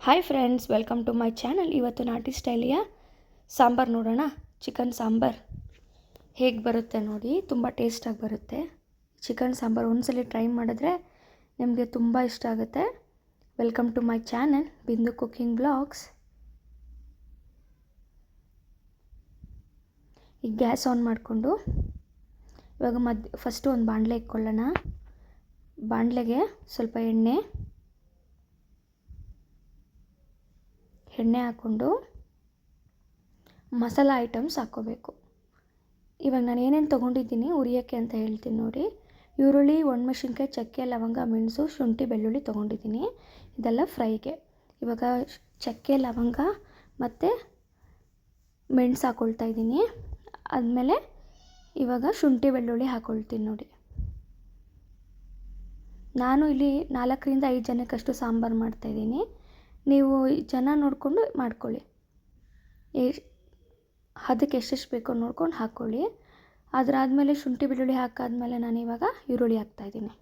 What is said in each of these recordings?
Hi friends welcome to my channel ಇವತ್ತು ನಾಟಿ ಸ್ಟೈಲಿಯ ಸಾಂಬಾರು ನೋಡೋಣ. ಚಿಕನ್ ಸಾಂಬಾರು ಹೇಗೆ ಬರುತ್ತೆ ನೋಡಿ. ತುಂಬ ಟೇಸ್ಟಾಗಿ ಬರುತ್ತೆ. ಚಿಕನ್ ಸಾಂಬಾರು ಒಂದ್ಸಲ ಟ್ರೈ ಮಾಡಿದ್ರೆ ನಿಮಗೆ ತುಂಬ ಇಷ್ಟ ಆಗುತ್ತೆ. Welcome to my channel Bindu cooking blogs ಈಗ ಗ್ಯಾಸ್ ಆನ್ ಮಾಡಿಕೊಂಡು ಇವಾಗ ಮದ್ ಫಸ್ಟು ಒಂದು ಬಾಣಲೆ ಇಟ್ಕೊಳ್ಳೋಣ. ಬಾಣಲೆಗೆ ಸ್ವಲ್ಪ ಎಣ್ಣೆ ಎಣ್ಣೆ ಹಾಕ್ಕೊಂಡು ಮಸಾಲ ಐಟಮ್ಸ್ ಹಾಕ್ಕೋಬೇಕು. ಇವಾಗ ನಾನು ಏನೇನು ತೊಗೊಂಡಿದ್ದೀನಿ ಉರಿಯೋಕ್ಕೆ ಅಂತ ಹೇಳ್ತೀನಿ ನೋಡಿ. ಈರುಳ್ಳಿ, ಒಣಮೆಣಸಿನ್ಕಾಯಿ, ಚಕ್ಕೆ, ಲವಂಗ, ಮೆಣಸು, ಶುಂಠಿ, ಬೆಳ್ಳುಳ್ಳಿ ತೊಗೊಂಡಿದ್ದೀನಿ. ಇದೆಲ್ಲ ಫ್ರೈಗೆ. ಇವಾಗ ಚಕ್ಕೆ, ಲವಂಗ ಮತ್ತು ಮೆಣಸು ಹಾಕ್ಕೊಳ್ತಾ ಇದ್ದೀನಿ. ಆದಮೇಲೆ ಇವಾಗ ಶುಂಠಿ, ಬೆಳ್ಳುಳ್ಳಿ ಹಾಕ್ಕೊಳ್ತೀನಿ ನೋಡಿ. ನಾನು ಇಲ್ಲಿ ನಾಲ್ಕರಿಂದ ಐದು ಜನಕ್ಕಷ್ಟು ಸಾಂಬಾರು ಮಾಡ್ತಾಯಿದ್ದೀನಿ ನೀವು ಜನ ನೋಡಿಕೊಂಡು ಮಾಡ್ಕೊಳ್ಳಿ. ಅದಕ್ಕೆ ಎಷ್ಟೆಷ್ಟು ಬೇಕೋ ನೋಡ್ಕೊಂಡು ಹಾಕ್ಕೊಳ್ಳಿ. ಅದರಾದಮೇಲೆ ಶುಂಠಿ ಬೆಳ್ಳುಳ್ಳಿ ಹಾಕಾದ್ಮೇಲೆ ನಾನು ಇವಾಗ ಈರುಳ್ಳಿ ಹಾಕ್ತಾಯಿದ್ದೀನಿ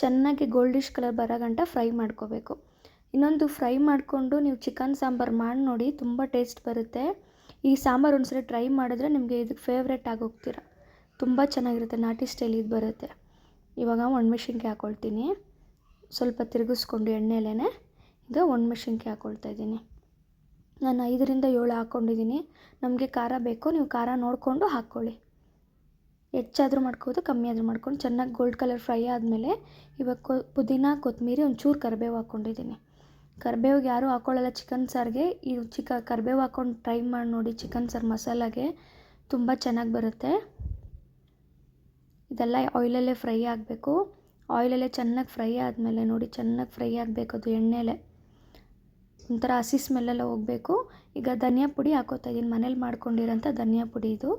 ಚೆನ್ನಾಗಿ ಗೋಲ್ಡಿಶ್ ಕಲರ್ ಬರೋ ಗಂಟ ಫ್ರೈ ಮಾಡ್ಕೋಬೇಕು. ಇನ್ನೊಂದು ಫ್ರೈ ಮಾಡಿಕೊಂಡು ನೀವು ಚಿಕನ್ ಸಾಂಬಾರು ಮಾಡಿ ನೋಡಿ, ತುಂಬ ಟೇಸ್ಟ್ ಬರುತ್ತೆ. ಈ ಸಾಂಬಾರು ಒಂದ್ಸಲ ಟ್ರೈ ಮಾಡಿದ್ರೆ ನಿಮಗೆ ಇದಕ್ಕೆ ಫೇವ್ರೆಟ್ ಆಗೋಗ್ತೀರ. ತುಂಬ ಚೆನ್ನಾಗಿರುತ್ತೆ, ನಾಟಿ ಸ್ಟೈಲ್ ಇದು ಬರುತ್ತೆ. ಇವಾಗ ಒಣಮೆಣ್ಸಿನ್ಕಾಯಿ ಹಾಕ್ಕೊಳ್ತೀನಿ ಸ್ವಲ್ಪ ತಿರುಗಿಸ್ಕೊಂಡು ಎಣ್ಣೆಲೇ ಈಗ ಒಣಮೆಣ್ಸಿನ್ಕಾಯಿ ಹಾಕ್ಕೊಳ್ತಾ ಇದ್ದೀನಿ. ನಾನು ಐದರಿಂದ ಏಳು ಹಾಕ್ಕೊಂಡಿದ್ದೀನಿ ನಮಗೆ ಖಾರ ಬೇಕು, ನೀವು ಖಾರ ನೋಡಿಕೊಂಡು ಹಾಕ್ಕೊಳ್ಳಿ. ಹೆಚ್ಚಾದರೂ ಮಾಡ್ಕೋದು ಕಮ್ಮಿ ಆದರೂ ಮಾಡ್ಕೊಂಡು. ಚೆನ್ನಾಗಿ ಗೋಲ್ಡ್ ಕಲರ್ ಫ್ರೈ ಆದಮೇಲೆ ಇವಾಗ ಕೊ ಪುದೀನ, ಕೊತ್ತಂಬರಿ, ಒಂಚೂರು ಕರಿಬೇವು ಹಾಕ್ಕೊಂಡಿದ್ದೀನಿ ಕರಿಬೇವಿಗೆ ಯಾರೂ ಹಾಕ್ಕೊಳ್ಳಲ್ಲ ಚಿಕನ್ ಸಾರಿಗೆ ಇದು ಚಿಕ ಕರಿಬೇವು ಹಾಕ್ಕೊಂಡು ಟ್ರೈ ಮಾಡಿ ನೋಡಿ. ಚಿಕನ್ ಸಾರು ಮಸಾಲಾಗೆ ತುಂಬ ಚೆನ್ನಾಗಿ ಬರುತ್ತೆ. ಇದೆಲ್ಲ ಆಯಿಲಲ್ಲೇ ಫ್ರೈ ಆಗಬೇಕು. ಆಯಿಲಲ್ಲೇ ಚೆನ್ನಾಗಿ ಫ್ರೈ ಆದಮೇಲೆ ನೋಡಿ ಚೆನ್ನಾಗಿ ಫ್ರೈ ಆಗಬೇಕು ಅದು ಎಣ್ಣೆಲೆ. ಒಂಥರ ಹಸಿ ಸ್ಮೆಲ್ಲೆಲ್ಲ ಹೋಗಬೇಕು. ಈಗ ಧನಿಯಾ ಪುಡಿ ಹಾಕೋತಾ ಇದ್ದೀನಿ. ಮನೇಲಿ ಮಾಡ್ಕೊಂಡಿರೋಂಥ ಧನಿಯಾ ಪುಡಿ ಇದು.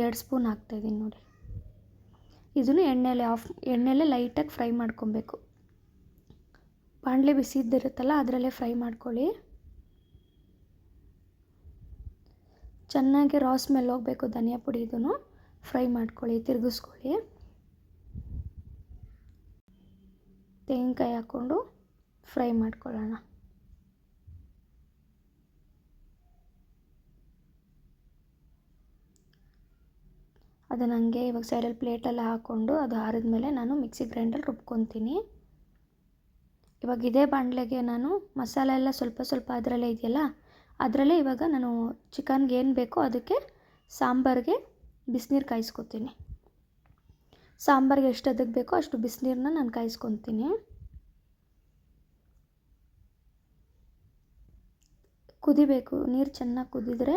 ಎರಡು ಸ್ಪೂನ್ ಹಾಕ್ತಾಯಿದ್ದೀನಿ ನೋಡಿ. ಇದನ್ನು ಎಣ್ಣೆಲೆ ಆಫ್ ಎಣ್ಣೆಲೆ ಲೈಟಾಗಿ ಫ್ರೈ ಮಾಡ್ಕೊಬೇಕು. ಬಾಣಲೆ ಬಿಸಿ ಇದ್ದಿರುತ್ತಲ್ಲ ಅದರಲ್ಲೇ ಫ್ರೈ ಮಾಡ್ಕೊಳ್ಳಿ. ಚೆನ್ನಾಗಿ ರಾ ಸ್ಮೆಲ್ ಹೋಗಬೇಕು ಧನಿಯಾ ಪುಡಿ ಇದನ್ನು. ಫ್ರೈ ಮಾಡ್ಕೊಳ್ಳಿ, ತಿರುಗಿಸ್ಕೊಳ್ಳಿ. ತೆಂಗಿನಕಾಯಿ ಹಾಕ್ಕೊಂಡು ಫ್ರೈ ಮಾಡ್ಕೊಳ್ಳೋಣ. ಅದನ್ನು ಹಂಗೆ ಇವಾಗ ಸೈಡಲ್ಲಿ ಪ್ಲೇಟೆಲ್ಲ ಹಾಕ್ಕೊಂಡು ಅದು ಆರಿದ್ಮೇಲೆ ನಾನು ಮಿಕ್ಸಿ ಗ್ರೈಂಡಲ್ಲಿ ರುಬ್ಕೊತೀನಿ. ಇವಾಗ ಇದೇ ಬಾಣಲೆಗೆ ನಾನು ಮಸಾಲೆ ಎಲ್ಲ ಸ್ವಲ್ಪ ಸ್ವಲ್ಪ ಅದರಲ್ಲೇ ಇದೆಯಲ್ಲ, ಅದರಲ್ಲೇ ಇವಾಗ ನಾನು ಚಿಕನ್ಗೆ ಏನು ಬೇಕೋ ಅದಕ್ಕೆ ಸಾಂಬಾರಿಗೆ ಬಿಸಿನೀರು ಕಾಯಿಸ್ಕೊತೀನಿ. ಸಾಂಬಾರಿಗೆ ಎಷ್ಟು ಅದಕ್ಕೆ ಬೇಕೋ ಅಷ್ಟು ಬಿಸಿನೀರನ್ನ ನಾನು ಕಾಯಿಸ್ಕೊತೀನಿ. ಕುದಿಬೇಕು. ನೀರು ಚೆನ್ನಾಗಿ ಕುದಿದ್ರೆ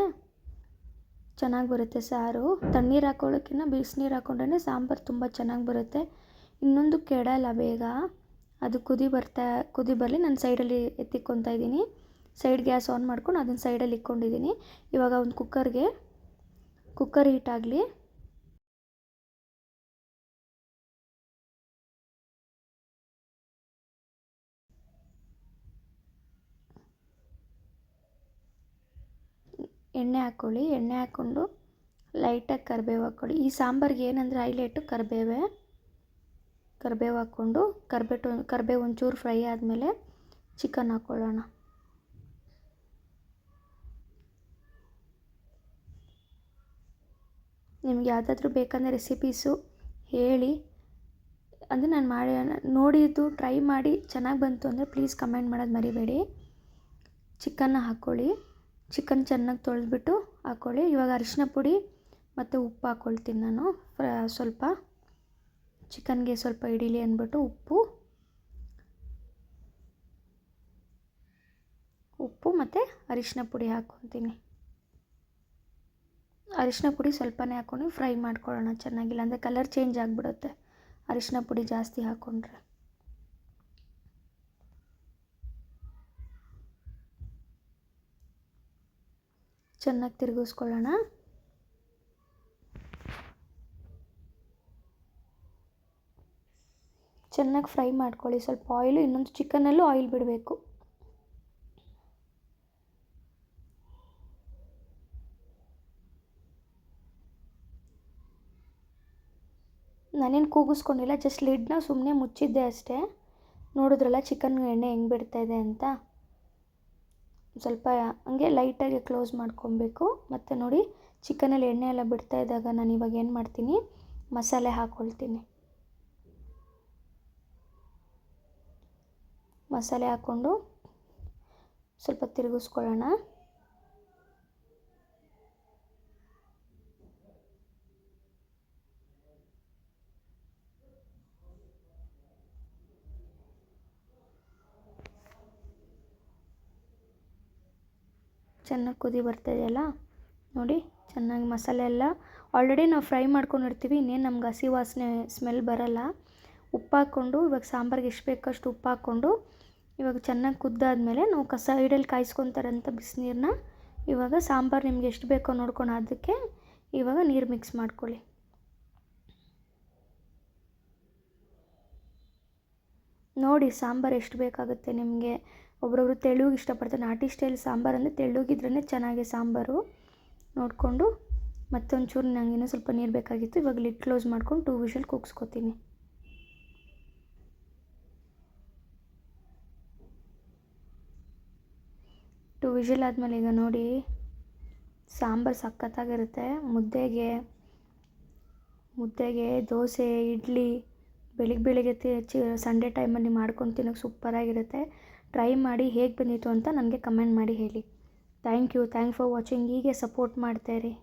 ಚೆನ್ನಾಗಿ ಬರುತ್ತೆ ಸಾರು. ತಣ್ಣೀರು ಹಾಕೊಳ್ಳೋಕ್ಕಿಂತ ಬಿಸಿನೀರು ಹಾಕೊಂಡ್ರೆ ಸಾಂಬಾರು ತುಂಬ ಚೆನ್ನಾಗಿ ಬರುತ್ತೆ. ಇನ್ನೊಂದು ಕೆಡಲ್ಲ ಬೇಗ. ಅದು ಕುದಿ ಬರ್ತಾ, ಕುದಿ ಬರಲಿ ನಾನು ಸೈಡಲ್ಲಿ ಎತ್ತಿಕ್ಕೊತಾ ಇದ್ದೀನಿ. ಸೈಡ್ ಗ್ಯಾಸ್ ಆನ್ ಮಾಡ್ಕೊಂಡು ಅದನ್ನು ಸೈಡಲ್ಲಿ ಇಕ್ಕೊಂಡಿದ್ದೀನಿ. ಇವಾಗ ಒಂದು ಕುಕ್ಕರ್ಗೆ ಕುಕ್ಕರ್ ಹೀಟಾಗಲಿ ಎಣ್ಣೆ ಹಾಕ್ಕೊಳ್ಳಿ ಎಣ್ಣೆ ಹಾಕ್ಕೊಂಡು ಲೈಟಾಗಿ ಕರಿಬೇವು ಹಾಕ್ಕೊಳ್ಳಿ. ಈ ಸಾಂಬಾರಿಗೆ ಏನಂದರೆ ಹೈಲೈಟು ಕರಿಬೇವೆ. ಕರಿಬೇವು ಹಾಕ್ಕೊಂಡು ಕರಿಬೇಟು, ಕರಿಬೇವು ಒಂಚೂರು ಫ್ರೈ ಆದಮೇಲೆ ಚಿಕನ್ ಹಾಕ್ಕೊಳ್ಳೋಣ. ನಿಮ್ಗೆ ಯಾವುದಾದ್ರೂ ಬೇಕಂದರೆ ರೆಸಿಪೀಸು ಹೇಳಿ. ಅಂದರೆ ನಾನು ಮಾಡಿ, ನೋಡಿದ್ದು ಟ್ರೈ ಮಾಡಿ ಚೆನ್ನಾಗಿ ಬಂತು ಅಂದರೆ ಪ್ಲೀಸ್ ಕಮೆಂಟ್ ಮಾಡೋದು ಮರಿಬೇಡಿ. ಚಿಕನ್ನ ಹಾಕ್ಕೊಳ್ಳಿ ಚಿಕನ್ ಚೆನ್ನಾಗಿ ತೊಳೆದ್ಬಿಟ್ಟು ಹಾಕ್ಕೊಳ್ಳಿ ಇವಾಗ ಅರಿಶಿನ ಪುಡಿ ಮತ್ತು ಉಪ್ಪು ಹಾಕ್ಕೊಳ್ತೀನಿ ನಾನು. ಸ್ವಲ್ಪ ಚಿಕನ್ಗೆ ಸ್ವಲ್ಪ ಇಡೀಲಿ ಅಂದ್ಬಿಟ್ಟು ಉಪ್ಪು. ಉಪ್ಪು ಮತ್ತು ಅರಿಶಿನ ಪುಡಿ ಹಾಕ್ಕೊತೀನಿ ಅರಿಶಿನ ಪುಡಿ ಸ್ವಲ್ಪನೇ ಹಾಕ್ಕೊಂಡು ಫ್ರೈ ಮಾಡ್ಕೊಳ್ಳೋಣ, ಚೆನ್ನಾಗಿಲ್ಲ ಅಂದರೆ ಕಲರ್ ಚೇಂಜ್ ಆಗಿಬಿಡುತ್ತೆ. ಅರಿಶಿನ ಪುಡಿ ಜಾಸ್ತಿ ಹಾಕ್ಕೊಂಡ್ರೆ ಚೆನ್ನಾಗಿ ತಿರುಗಿಸ್ಕೊಳ್ಳೋಣ. ಚೆನ್ನಾಗಿ ಫ್ರೈ ಮಾಡ್ಕೊಳ್ಳಿ. ಸ್ವಲ್ಪ ಆಯಿಲು ಇನ್ನೊಂದು ಚಿಕನಲ್ಲೂ ಆಯಿಲ್ ಬಿಡಬೇಕು. ನಾನೇನು ಕೂಗಿಸ್ಕೊಂಡಿಲ್ಲ ಜಸ್ಟ್ ಲಿಡ್ನ ಸುಮ್ಮನೆ ಮುಚ್ಚಿದ್ದೆ ಅಷ್ಟೇ. ನೋಡಿದ್ರಲ್ಲ ಚಿಕನ್ ಎಣ್ಣೆ ಹೆಂಗೆ ಬಿಡ್ತಾಯಿದೆ ಅಂತ. ಸ್ವಲ್ಪ ಹಂಗೆ ಲೈಟಾಗಿ ಕ್ಲೋಸ್ ಮಾಡ್ಕೊಬೇಕು. ಮತ್ತು ನೋಡಿ ಚಿಕನಲ್ಲಿ ಎಣ್ಣೆ ಎಲ್ಲ ಬಿಡ್ತಾ ಇದ್ದಾಗ ನಾನು ಇವಾಗ ಏನು ಮಾಡ್ತೀನಿ, ಮಸಾಲೆ ಹಾಕ್ಕೊಳ್ತೀನಿ ಮಸಾಲೆ ಹಾಕ್ಕೊಂಡು ಸ್ವಲ್ಪ ತಿರುಗಿಸ್ಕೊಳ್ಳೋಣ. ಚೆನ್ನಾಗಿ ಕುದಿ ಬರ್ತಾಯಿದೆಯಲ್ಲ ನೋಡಿ, ಚೆನ್ನಾಗಿ ಮಸಾಲೆ ಎಲ್ಲ. ಆಲ್ರೆಡಿ ನಾವು ಫ್ರೈ ಮಾಡ್ಕೊಂಡಿರ್ತೀವಿ. ಇನ್ನೇನು ನಮ್ಗೆ ಹಸಿ ವಾಸನೆ ಸ್ಮೆಲ್ ಬರಲ್ಲ. ಉಪ್ಪು ಹಾಕ್ಕೊಂಡು, ಇವಾಗ ಸಾಂಬಾರಿಗೆ ಎಷ್ಟು ಬೇಕಷ್ಟು ಉಪ್ಪು ಹಾಕ್ಕೊಂಡು, ಇವಾಗ ಚೆನ್ನಾಗಿ ಕುದ್ದಾದ್ಮೇಲೆ ನಾವು ಕಸ ಸೈಡಲ್ಲಿ ಕಾಯಿಸ್ಕೊತಾರಂಥ ಬಿಸಿನೀರನ್ನ ಇವಾಗ ಸಾಂಬಾರು ನಿಮ್ಗೆ ಎಷ್ಟು ಬೇಕೋ ನೋಡ್ಕೊಂಡು, ಅದಕ್ಕೆ ಇವಾಗ ನೀರು ಮಿಕ್ಸ್ ಮಾಡ್ಕೊಳ್ಳಿ. ನೋಡಿ, ಸಾಂಬಾರು ಎಷ್ಟು ಬೇಕಾಗುತ್ತೆ ನಿಮಗೆ? ಒಬ್ರೊಬ್ರು ತೆಳುಗೆ ಇಷ್ಟಪಡ್ತಾರೆ. ನಾಟಿ ಸ್ಟೈಲ್ ಸಾಂಬಾರು ಅಂದರೆ ತೆಳುಗಿದ್ರೇ ಚೆನ್ನಾಗಿ ಸಾಂಬಾರು. ನೋಡಿಕೊಂಡು ಮತ್ತೊಂಚೂರು ನಂಗೆ ಇನ್ನೂ ಸ್ವಲ್ಪ ನೀರು ಬೇಕಾಗಿತ್ತು. ಇವಾಗ ಲಿಡ್ ಕ್ಲೋಸ್ ಮಾಡ್ಕೊಂಡು ಟೂ ವಿಷಲ್ ಕೂಗಿಸ್ಕೊತೀನಿ. ಟೂ ವಿಷಲ್ ಆದಮೇಲೆ ಈಗ ನೋಡಿ, ಸಾಂಬಾರು ಸಖತ್ತಾಗಿರುತ್ತೆ. ಮುದ್ದೆಗೆ ಮುದ್ದೆಗೆ ದೋಸೆ, ಇಡ್ಲಿ ಬೆಳಿಗ್ಗೆ ಬೆಳಿಗ್ಗೆ ಚಿ ಸಂಡೇ ಟೈಮಲ್ಲಿ ಮಾಡ್ಕೊಂಡು ತಿನ್ನೋಕೆ ಸೂಪರಾಗಿರುತ್ತೆ. ಟ್ರೈ ಮಾಡಿ ಹೇಗೆ ಬಂದಿತ್ತು ಅಂತ ನನಗೆ ಕಮೆಂಟ್ ಮಾಡಿ ಹೇಳಿ. Thank you, thank for watching. ಹೀಗೆ ಸಪೋರ್ಟ್ ಮಾಡ್ತಾಯಿರಿ